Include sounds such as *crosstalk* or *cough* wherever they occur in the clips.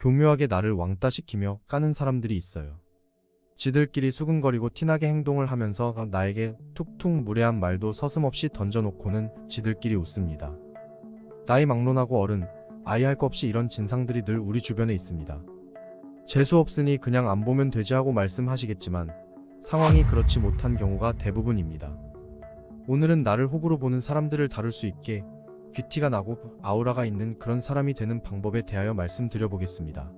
교묘하게 나를 왕따시키며 까는 사람들이 있어요. 지들끼리 수근거리고 티나게 행동을 하면서 나에게 툭툭 무례한 말도 서슴없이 던져놓고는 지들끼리 웃습니다. 나이 막론하고 어른, 아이 할 것 없이 이런 진상들이 늘 우리 주변에 있습니다. 재수 없으니 그냥 안 보면 되지 하고 말씀하시겠지만 상황이 그렇지 못한 경우가 대부분입니다. 오늘은 나를 호구로 보는 사람들을 다룰 수 있게 귀티가 나고 아우라가 있는 그런 사람이 되는 방법에 대하여 말씀드려 보겠습니다.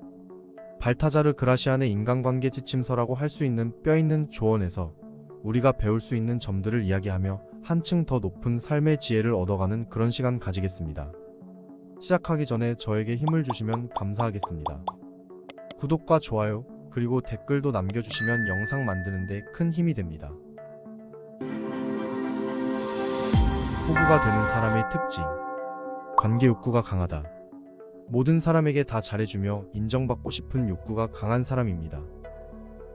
발타자르 그라시안의 인간관계 지침서라고 할 수 있는 뼈 있는 조언에서 우리가 배울 수 있는 점들을 이야기하며 한층 더 높은 삶의 지혜를 얻어가는 그런 시간 가지겠습니다. 시작하기 전에 저에게 힘을 주시면 감사하겠습니다. 구독과 좋아요, 그리고 댓글도 남겨주시면 영상 만드는데 큰 힘이 됩니다. 호구가 되는 사람의 특징. 관계 욕구가 강하다. 모든 사람에게 다 잘해주며 인정받고 싶은 욕구가 강한 사람입니다.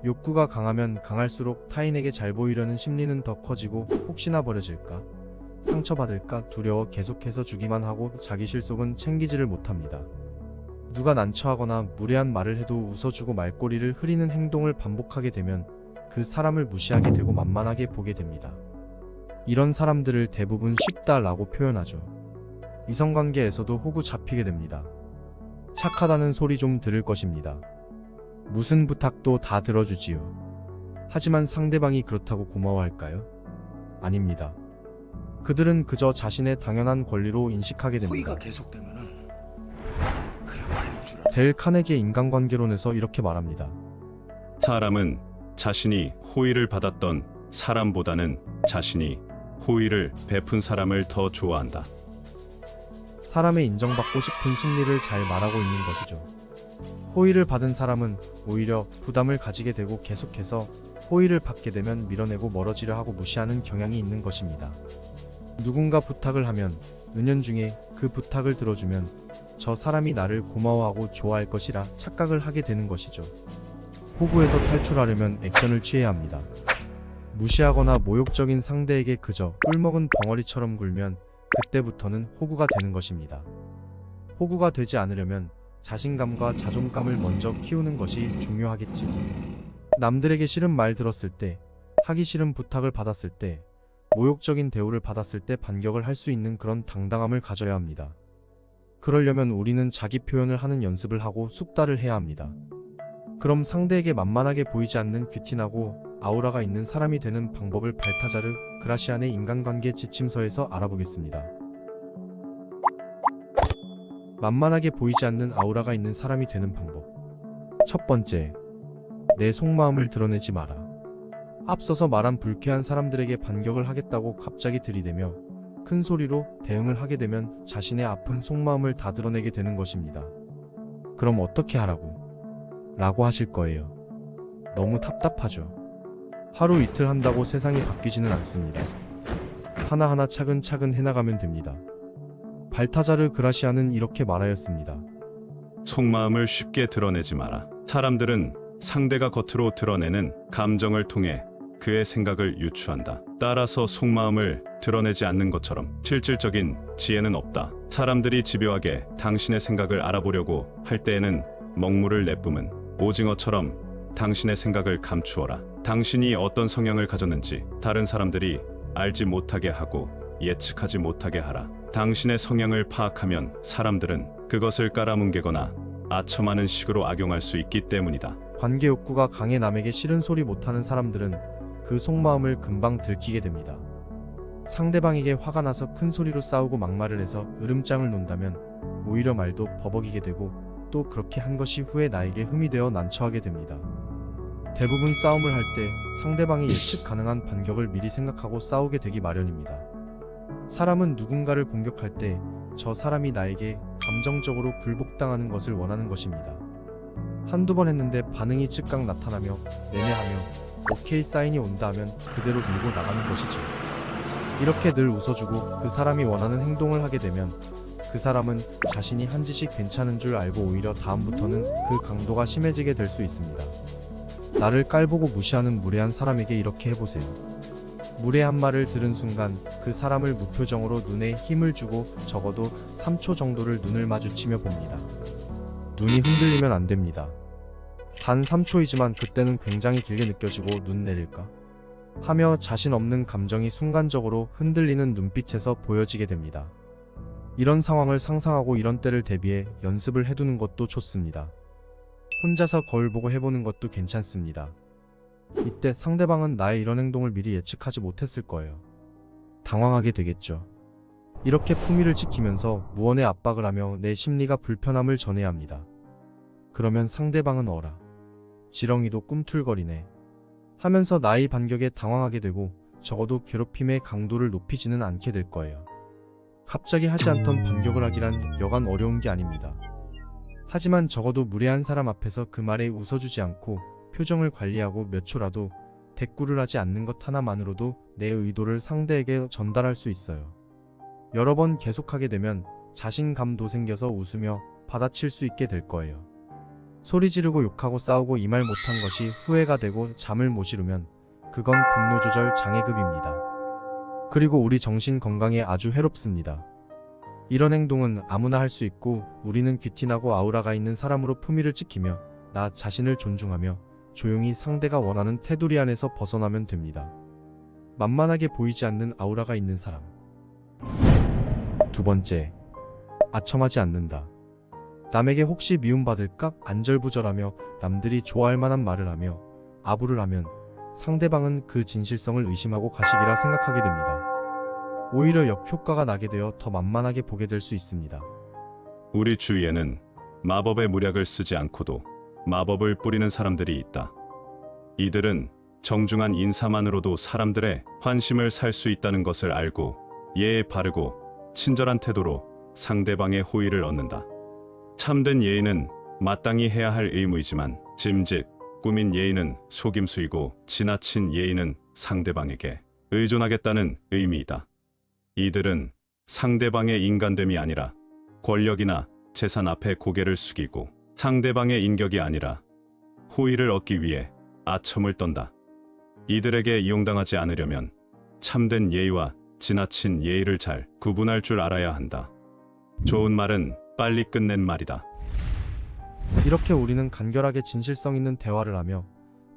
욕구가 강하면 강할수록 타인에게 잘 보이려는 심리는 더 커지고 혹시나 버려질까, 상처받을까 두려워 계속해서 주기만 하고 자기 실속은 챙기지를 못합니다. 누가 난처하거나 무례한 말을 해도 웃어주고 말꼬리를 흐리는 행동을 반복하게 되면 그 사람을 무시하게 되고 만만하게 보게 됩니다. 이런 사람들을 대부분 쉽다라고 표현하죠. 이성관계에서도 호구 잡히게 됩니다. 착하다는 소리 좀 들을 것입니다. 무슨 부탁도 다 들어주지요. 하지만 상대방이 그렇다고 고마워할까요? 아닙니다. 그들은 그저 자신의 당연한 권리로 인식하게 됩니다. 델 카네기의 인간관계론에서 이렇게 말합니다. 사람은 자신이 호의를 받았던 사람보다는 자신이 호의를 베푼 사람을 더 좋아한다. 사람의 인정받고 싶은 심리를 잘 말하고 있는 것이죠. 호의를 받은 사람은 오히려 부담을 가지게 되고 계속해서 호의를 받게 되면 밀어내고 멀어지려 하고 무시하는 경향이 있는 것입니다. 누군가 부탁을 하면 은연중에 그 부탁을 들어주면 저 사람이 나를 고마워하고 좋아할 것이라 착각을 하게 되는 것이죠. 호구에서 탈출하려면 액션을 취해야 합니다. 무시하거나 모욕적인 상대에게 그저 꿀먹은 벙어리처럼 굴면 그때부터는 호구가 되는 것입니다. 호구가 되지 않으려면 자신감과 자존감을 먼저 키우는 것이 중요하겠지요. 남들에게 싫은 말 들었을 때, 하기 싫은 부탁을 받았을 때, 모욕적인 대우를 받았을 때 반격을 할 수 있는 그런 당당함을 가져야 합니다. 그러려면 우리는 자기 표현을 하는 연습을 하고 숙달을 해야 합니다. 그럼 상대에게 만만하게 보이지 않는 귀티나고 아우라가 있는 사람이 되는 방법을 발타자르 그라시안의 인간관계 지침서에서 알아보겠습니다. 만만하게 보이지 않는 아우라가 있는 사람이 되는 방법. 첫 번째, 내 속마음을 드러내지 마라. 앞서서 말한 불쾌한 사람들에게 반격을 하겠다고 갑자기 들이대며 큰 소리로 대응을 하게 되면 자신의 아픈 속마음을 다 드러내게 되는 것입니다. 그럼 어떻게 하라고? 라고 하실 거예요. 너무 답답하죠. 하루 이틀 한다고 세상이 바뀌지는 않습니다. 하나하나 차근차근 해나가면 됩니다. 발타자르 그라시아는 이렇게 말하였습니다. 속마음을 쉽게 드러내지 마라. 사람들은 상대가 겉으로 드러내는 감정을 통해 그의 생각을 유추한다. 따라서 속마음을 드러내지 않는 것처럼 실질적인 지혜는 없다. 사람들이 집요하게 당신의 생각을 알아보려고 할 때에는 먹물을 내뿜은 오징어처럼 당신의 생각을 감추어라. 당신이 어떤 성향을 가졌는지 다른 사람들이 알지 못하게 하고 예측하지 못하게 하라. 당신의 성향을 파악하면 사람들은 그것을 깔아뭉개거나 아첨하는 식으로 악용할 수 있기 때문이다. 관계 욕구가 강해 남에게 싫은 소리 못하는 사람들은 그 속마음을 금방 들키게 됩니다. 상대방에게 화가 나서 큰 소리로 싸우고 막말을 해서 으름장을 놓는다면 오히려 말도 버벅이게 되고 또 그렇게 한 것이 후에 나에게 흠이 되어 난처하게 됩니다. 대부분 싸움을 할 때 상대방이 예측 가능한 반격을 미리 생각하고 싸우게 되기 마련입니다. 사람은 누군가를 공격할 때 저 사람이 나에게 감정적으로 굴복당하는 것을 원하는 것입니다. 한두 번 했는데 반응이 즉각 나타나며 매매하며 오케이 사인이 온다 하면 그대로 밀고 나가는 것이죠. 이렇게 늘 웃어주고 그 사람이 원하는 행동을 하게 되면 그 사람은 자신이 한 짓이 괜찮은 줄 알고 오히려 다음부터는 그 강도가 심해지게 될 수 있습니다. 나를 깔보고 무시하는 무례한 사람에게 이렇게 해보세요. 무례한 말을 들은 순간 그 사람을 무표정으로 눈에 힘을 주고 적어도 3초 정도를 눈을 마주치며 봅니다. 눈이 흔들리면 안 됩니다. 단 3초이지만 그때는 굉장히 길게 느껴지고 눈 내릴까? 하며 자신 없는 감정이 순간적으로 흔들리는 눈빛에서 보여지게 됩니다. 이런 상황을 상상하고 이런 때를 대비해 연습을 해두는 것도 좋습니다. 혼자서 거울 보고 해보는 것도 괜찮습니다. 이때 상대방은 나의 이런 행동을 미리 예측하지 못했을 거예요. 당황하게 되겠죠. 이렇게 품위를 지키면서 무언의 압박을 하며 내 심리가 불편함을 전해야 합니다. 그러면 상대방은 어라. 지렁이도 꿈틀거리네. 하면서 나의 반격에 당황하게 되고 적어도 괴롭힘의 강도를 높이지는 않게 될 거예요. 갑자기 하지 않던 반격을 하기란 여간 어려운 게 아닙니다. 하지만 적어도 무례한 사람 앞에서 그 말에 웃어주지 않고 표정을 관리하고 몇 초라도 대꾸를 하지 않는 것 하나만으로도 내 의도를 상대에게 전달할 수 있어요. 여러 번 계속하게 되면 자신감도 생겨서 웃으며 받아칠 수 있게 될 거예요. 소리 지르고 욕하고 싸우고 이 말 못한 것이 후회가 되고 잠을 못 이루면 그건 분노 조절 장애급입니다. 그리고 우리 정신 건강에 아주 해롭습니다. 이런 행동은 아무나 할 수 있고 우리는 귀티나고 아우라가 있는 사람으로 품위를 지키며 나 자신을 존중하며 조용히 상대가 원하는 테두리 안에서 벗어나면 됩니다. 만만하게 보이지 않는 아우라가 있는 사람. 두 번째, 아첨하지 않는다. 남에게 혹시 미움받을까 안절부절하며 남들이 좋아할 만한 말을 하며 아부를 하면 상대방은 그 진실성을 의심하고 가식이라 생각하게 됩니다. 오히려 역효과가 나게 되어 더 만만하게 보게 될 수 있습니다. 우리 주위에는 마법의 무력을 쓰지 않고도 마법을 뿌리는 사람들이 있다. 이들은 정중한 인사만으로도 사람들의 환심을 살 수 있다는 것을 알고 예에 바르고 친절한 태도로 상대방의 호의를 얻는다. 참된 예의는 마땅히 해야 할 의무이지만 짐짓, 꾸민 예의는 속임수이고 지나친 예의는 상대방에게 의존하겠다는 의미이다. 이들은 상대방의 인간됨이 아니라 권력이나 재산 앞에 고개를 숙이고 상대방의 인격이 아니라 호의를 얻기 위해 아첨을 떤다. 이들에게 이용당하지 않으려면 참된 예의와 지나친 예의를 잘 구분할 줄 알아야 한다. 좋은 말은 빨리 끝낸 말이다. 이렇게 우리는 간결하게 진실성 있는 대화를 하며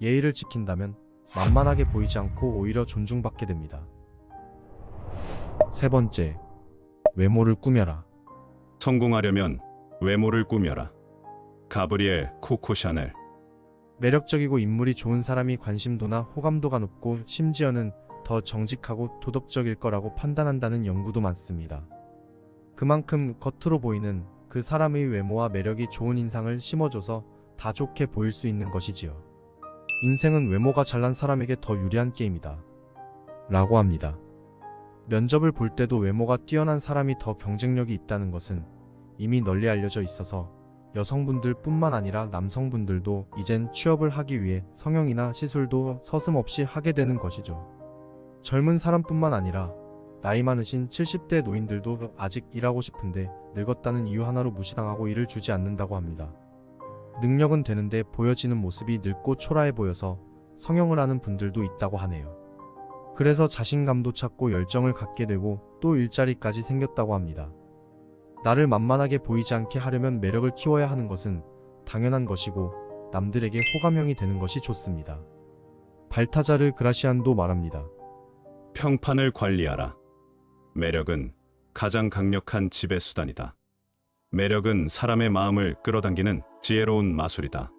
예의를 지킨다면 만만하게 보이지 않고 오히려 존중받게 됩니다. 세 번째, 외모를 꾸며라. 성공하려면 외모를 꾸며라. 가브리엘 코코 샤넬 매력적이고 인물이 좋은 사람이 관심도나 호감도가 높고 심지어는 더 정직하고 도덕적일 거라고 판단한다는 연구도 많습니다. 그만큼 겉으로 보이는 그 사람의 외모와 매력이 좋은 인상을 심어줘서 다 좋게 보일 수 있는 것이지요. 인생은 외모가 잘난 사람에게 더 유리한 게임이다. 라고 합니다. 면접을 볼 때도 외모가 뛰어난 사람이 더 경쟁력이 있다는 것은 이미 널리 알려져 있어서 여성분들 뿐만 아니라 남성분들도 이젠 취업을 하기 위해 성형이나 시술도 서슴없이 하게 되는 것이죠. 젊은 사람뿐만 아니라 나이 많으신 70대 노인들도 아직 일하고 싶은데 늙었다는 이유 하나로 무시당하고 일을 주지 않는다고 합니다. 능력은 되는데 보여지는 모습이 늙고 초라해 보여서 성형을 하는 분들도 있다고 하네요. 그래서 자신감도 찾고 열정을 갖게 되고 또 일자리까지 생겼다고 합니다. 나를 만만하게 보이지 않게 하려면 매력을 키워야 하는 것은 당연한 것이고 남들에게 호감형이 되는 것이 좋습니다. 발타자르 그라시안도 말합니다. 평판을 관리하라. 매력은 가장 강력한 지배 수단이다. 매력은 사람의 마음을 끌어당기는 지혜로운 마술이다.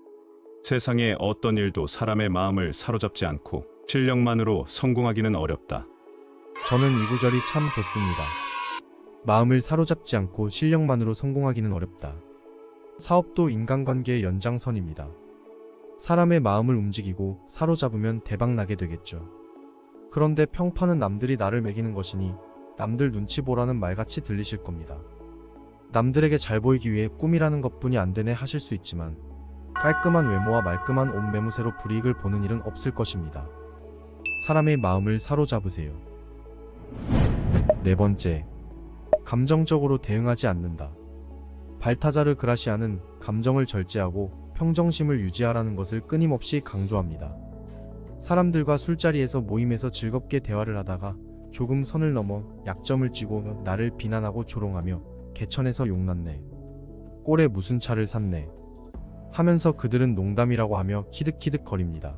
세상의 어떤 일도 사람의 마음을 사로잡지 않고 실력만으로 성공하기는 어렵다. 저는 이 구절이 참 좋습니다. 마음을 사로잡지 않고 실력만으로 성공하기는 어렵다. 사업도 인간관계의 연장선입니다. 사람의 마음을 움직이고 사로잡으면 대박나게 되겠죠. 그런데 평판은 남들이 나를 매기는 것이니 남들 눈치 보라는 말같이 들리실 겁니다. 남들에게 잘 보이기 위해 꿈이라는 것뿐이 안 되네 하실 수 있지만 깔끔한 외모와 말끔한 옷 매무새로 불이익을 보는 일은 없을 것입니다. 사람의 마음을 사로잡으세요. 네 번째, 감정적으로 대응하지 않는다. 발타자르 그라시아는 감정을 절제하고 평정심을 유지하라는 것을 끊임없이 강조합니다. 사람들과 술자리에서 모임에서 즐겁게 대화를 하다가 조금 선을 넘어 약점을 쥐고 나를 비난하고 조롱하며 개천에서 용났네. 꼴에 무슨 차를 샀네. 하면서 그들은 농담이라고 하며 키득키득 거립니다.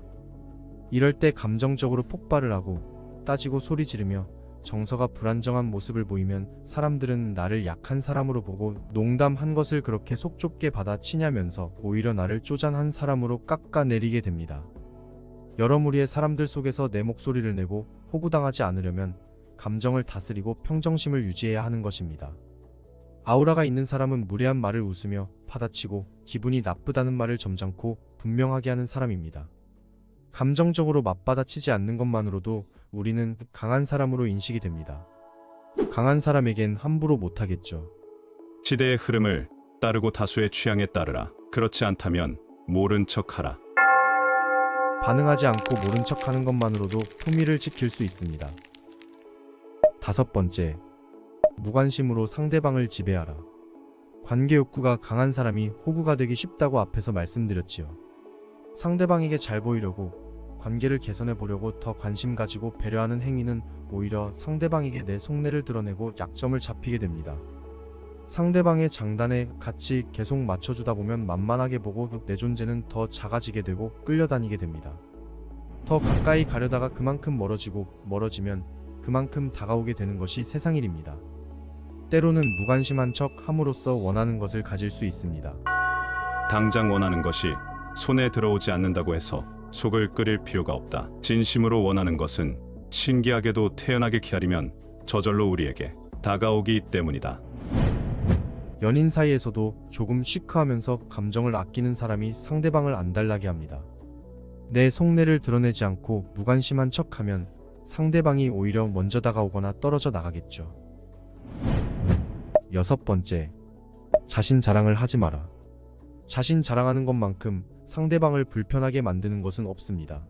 이럴 때 감정적으로 폭발을 하고 따지고 소리 지르며 정서가 불안정한 모습을 보이면 사람들은 나를 약한 사람으로 보고 농담한 것을 그렇게 속 좁게 받아치냐면서 오히려 나를 쪼잔한 사람으로 깎아내리게 됩니다. 여러 무리의 사람들 속에서 내 목소리를 내고 호구당하지 않으려면 감정을 다스리고 평정심을 유지해야 하는 것입니다. 아우라가 있는 사람은 무례한 말을 웃으며 받아치고 기분이 나쁘다는 말을 점잖고 분명하게 하는 사람입니다. 감정적으로 맞받아치지 않는 것만으로도 우리는 강한 사람으로 인식이 됩니다. 강한 사람에겐 함부로 못하겠죠. 시대의 흐름을 따르고 다수의 취향에 따르라. 그렇지 않다면 모른 척하라. 반응하지 않고 모른 척 하는 것만으로도 품위를 지킬 수 있습니다. 다섯 번째, 무관심으로 상대방을 지배하라. 관계 욕구가 강한 사람이 호구가 되기 쉽다고 앞에서 말씀드렸지요. 상대방에게 잘 보이려고 관계를 개선해 보려고 더 관심 가지고 배려하는 행위는 오히려 상대방에게 내 속내를 드러내고 약점을 잡히게 됩니다. 상대방의 장단에 같이 계속 맞춰주다 보면 만만하게 보고 내 존재는 더 작아지게 되고 끌려다니게 됩니다. 더 가까이 가려다가 그만큼 멀어지고 멀어지면 그만큼 다가오게 되는 것이 세상 일입니다. 때로는 무관심한 척 함으로써 원하는 것을 가질 수 있습니다. 당장 원하는 것이 손에 들어오지 않는다고 해서 속을 끓일 필요가 없다. 진심으로 원하는 것은 신기하게도 태연하게 기다리면 저절로 우리에게 다가오기 때문이다. 연인 사이에서도 조금 시크하면서 감정을 아끼는 사람이 상대방을 안달나게 합니다. 내 속내를 드러내지 않고 무관심한 척하면 상대방이 오히려 먼저 다가오거나 떨어져 나가겠죠. 여섯 번째, 자신 자랑을 하지 마라. 자신 자랑하는 것만큼 상대방을 불편하게 만드는 것은 없습니다.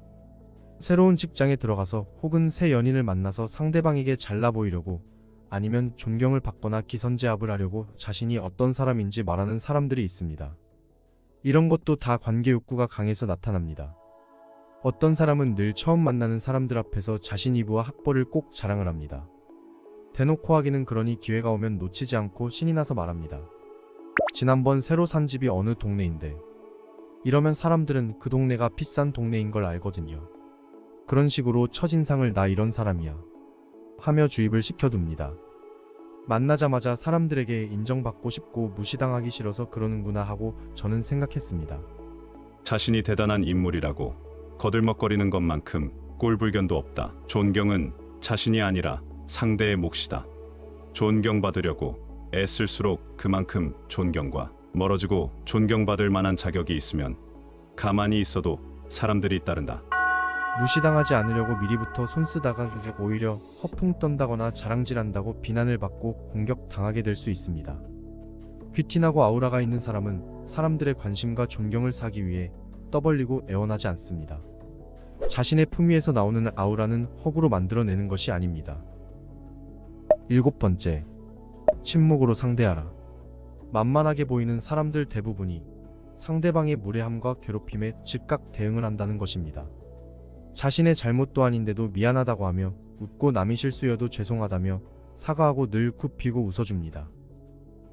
새로운 직장에 들어가서 혹은 새 연인을 만나서 상대방에게 잘나 보이려고 아니면 존경을 받거나 기선제압을 하려고 자신이 어떤 사람인지 말하는 사람들이 있습니다. 이런 것도 다 관계 욕구가 강해서 나타납니다. 어떤 사람은 늘 처음 만나는 사람들 앞에서 자신 이부와 학벌을 꼭 자랑을 합니다. 대놓고 하기는 그러니 기회가 오면 놓치지 않고 신이 나서 말합니다. 지난번 새로 산 집이 어느 동네인데 이러면 사람들은 그 동네가 비싼 동네인 걸 알거든요. 그런 식으로 첫인상을 나 이런 사람이야 하며 주입을 시켜둡니다. 만나자마자 사람들에게 인정받고 싶고 무시당하기 싫어서 그러는구나 하고 저는 생각했습니다. 자신이 대단한 인물이라고 거들먹거리는 것만큼 꼴불견도 없다. 존경은 자신이 아니라 상대의 몫이다. 존경받으려고 애쓸수록 그만큼 존경과 멀어지고 존경받을 만한 자격이 있으면 가만히 있어도 사람들이 따른다. 무시당하지 않으려고 미리부터 손쓰다가 오히려 허풍 떤다거나 자랑질한다고 비난을 받고 공격당하게 될 수 있습니다. 귀티나고 아우라가 있는 사람은 사람들의 관심과 존경을 사기 위해 떠벌리고 애원하지 않습니다. 자신의 품위에서 나오는 아우라는 허구로 만들어내는 것이 아닙니다. 일곱 번째, 침묵으로 상대하라. 만만하게 보이는 사람들 대부분이 상대방의 무례함과 괴롭힘에 즉각 대응을 한다는 것입니다. 자신의 잘못도 아닌데도 미안하다고 하며 웃고 남이 실수여도 죄송하다며 사과하고 늘 굽히고 웃어줍니다.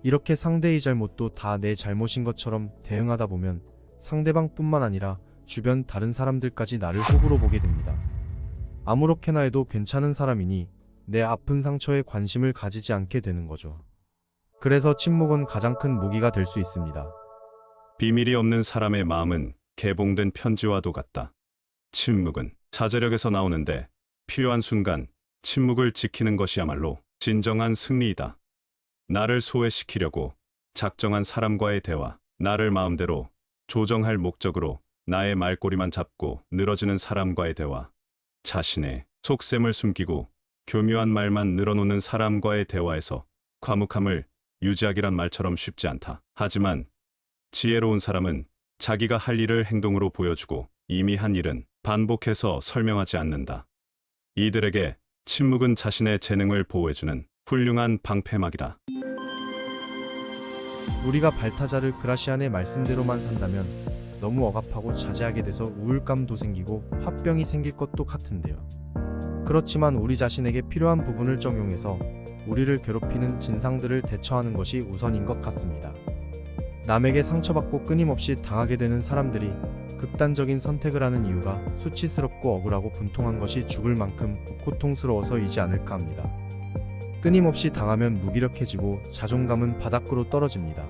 이렇게 상대의 잘못도 다 내 잘못인 것처럼 대응하다 보면 상대방뿐만 아니라 주변 다른 사람들까지 나를 호구로 보게 됩니다. 아무렇게나 해도 괜찮은 사람이니 내 아픈 상처에 관심을 가지지 않게 되는 거죠. 그래서 침묵은 가장 큰 무기가 될 수 있습니다. 비밀이 없는 사람의 마음은 개봉된 편지와도 같다. 침묵은 사제력에서 나오는데 필요한 순간 침묵을 지키는 것이야말로 진정한 승리이다. 나를 소외시키려고 작정한 사람과의 대화, 나를 마음대로 조정할 목적으로 나의 말꼬리만 잡고 늘어지는 사람과의 대화, 자신의 속셈을 숨기고 교묘한 말만 늘어놓는 사람과의 대화에서 과묵함을 유지하기란 말처럼 쉽지 않다. 하지만 지혜로운 사람은 자기가 할 일을 행동으로 보여주고 이미 한 일은 반복해서 설명하지 않는다. 이들에게 침묵은 자신의 재능을 보호해주는 훌륭한 방패막이다. 우리가 발타자르 그라시안의 말씀대로만 산다면 너무 억압하고 자제하게 돼서 우울감도 생기고 화병이 생길 것도 같은데요. 그렇지만 우리 자신에게 필요한 부분을 적용해서 우리를 괴롭히는 진상들을 대처하는 것이 우선인 것 같습니다. 남에게 상처받고 끊임없이 당하게 되는 사람들이 극단적인 선택을 하는 이유가 수치스럽고 억울하고 분통한 것이 죽을 만큼 고통스러워서이지 않을까 합니다. 끊임없이 당하면 무기력해지고 자존감은 바닥으로 떨어집니다.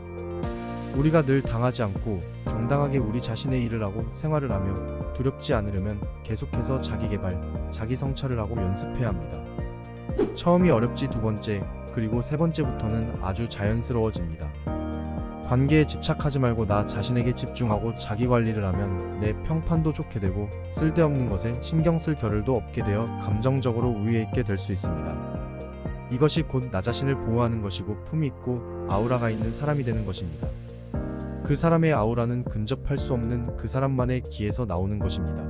우리가 늘 당하지 않고 당당하게 우리 자신의 일을 하고 생활을 하며 두렵지 않으려면 계속해서 자기 개발, 자기 성찰을 하고 연습해야 합니다. 처음이 어렵지 두 번째, 그리고 세 번째부터는 아주 자연스러워집니다. 관계에 집착하지 말고 나 자신에게 집중하고 자기 관리를 하면 내 평판도 좋게 되고 쓸데없는 것에 신경 쓸 겨를도 없게 되어 감정적으로 우위에 있게 될 수 있습니다. 이것이 곧 나 자신을 보호하는 것이고 품이 있고 아우라가 있는 사람이 되는 것입니다. 그 사람의 아우라는 근접할 수 없는 그 사람만의 기에서 나오는 것입니다.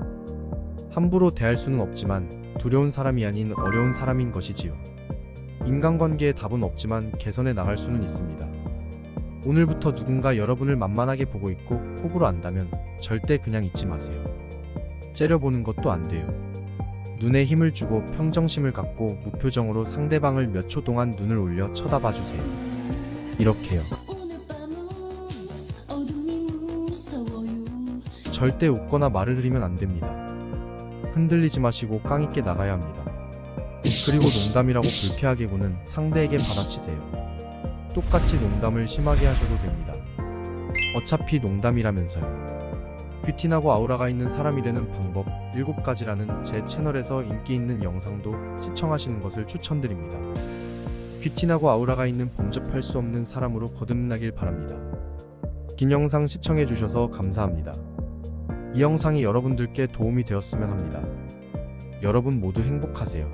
함부로 대할 수는 없지만 두려운 사람이 아닌 어려운 사람인 것이지요. 인간관계에 답은 없지만 개선해 나갈 수는 있습니다. 오늘부터 누군가 여러분을 만만하게 보고 있고 호구로 안다면 절대 그냥 잊지 마세요. 째려보는 것도 안 돼요. 눈에 힘을 주고 평정심을 갖고 무표정으로 상대방을 몇 초 동안 눈을 올려 쳐다봐 주세요. 이렇게요. 절대 웃거나 말을 흐리면 안 됩니다. 흔들리지 마시고 깡 있게 나가야 합니다. 그리고 *laughs* 농담이라고 불쾌하게 구는 상대에게 받아치세요. 똑같이 농담을 심하게 하셔도 됩니다. 어차피 농담이라면서요. 귀티나고 아우라가 있는 사람이 되는 방법 7가지라는 제 채널에서 인기 있는 영상도 시청하시는 것을 추천드립니다. 귀티나고 아우라가 있는 범접할 수 없는 사람으로 거듭나길 바랍니다. 긴 영상 시청해주셔서 감사합니다. 이 영상이 여러분들께 도움이 되었으면 합니다. 여러분 모두 행복하세요.